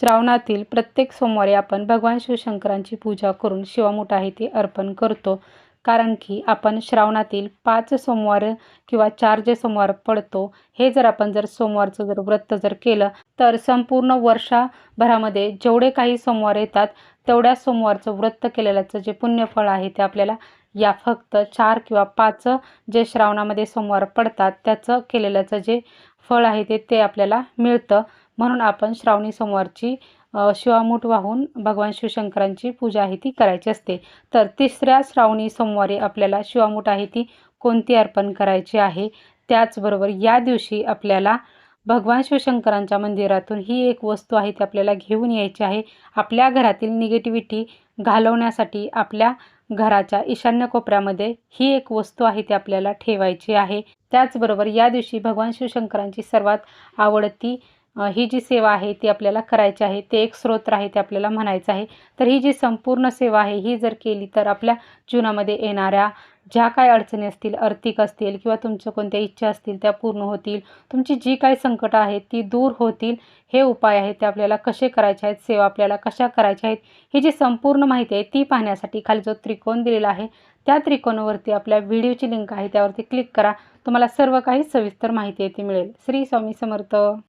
श्रावणातील प्रत्येक सोमवारी आपण भगवान शिवशंकरांची पूजा करून शिवामुठा आहे ते अर्पण करतो. कारण की आपण श्रावणातील पाच सोमवार किंवा चार जे सोमवार पडतो हे जर आपण जर सोमवारचं जर व्रत जर केलं तर संपूर्ण वर्षाभरामध्ये जेवढे काही सोमवार येतात तेवढ्या सोमवारचं व्रत केलेल्याचं जे पुण्यफळ आहे ते आपल्याला या फक्त चार किंवा पाच जे श्रावणामध्ये सोमवार पडतात त्याचं केलेल्याचं जे फळ आहे ते ते आपल्याला मिळतं. म्हणून आपण श्रावणी सोमवारची शिवामूठ वाहून भगवान शिवशंकरांची पूजा आहे ती करायची असते. तर तिसऱ्या श्रावणी सोमवारी आपल्याला शिवामूठ आहे ती कोणती अर्पण करायची आहे? त्याचबरोबर या दिवशी आपल्याला भगवान शिवशंकरांच्या मंदिरातून ही एक वस्तू आहे ती आपल्याला घेऊन यायची आहे. आपल्या घरातील निगेटिव्हिटी घालवण्यासाठी आपल्या घराच्या ईशान्य कोपऱ्यामध्ये ही एक वस्तू आहे ती आपल्याला ठेवायची आहे. त्याचबरोबर या दिवशी भगवान शिवशंकरांची सर्वात आवडती ही जी सेवा आहे ती आपल्याला करायची आहे ते एक स्रोत आहे ते आपल्याला म्हणायचं आहे. तर ही जी संपूर्ण सेवा आहे ही जर केली तर आपल्या जीवनामध्ये येणाऱ्या ज्या काय अडचणी असतील आर्थिक असतील किंवा तुमच्या कोणत्या इच्छा असतील त्या पूर्ण होतील. तुमची जी काही संकटं आहेत ती दूर होतील. हे उपाय आहेत ते आपल्याला कसे करायचे आहेत सेवा आपल्याला कशा करायच्या आहेत ही जी संपूर्ण माहिती आहे ती पाहण्यासाठी खाली जो त्रिकोण दिलेला आहे त्या त्रिकोणावरती आपल्या व्हिडिओची लिंक आहे त्यावरती क्लिक करा. तुम्हाला सर्व काही सविस्तर माहिती आहे ती मिळेल. श्री स्वामी समर्थ.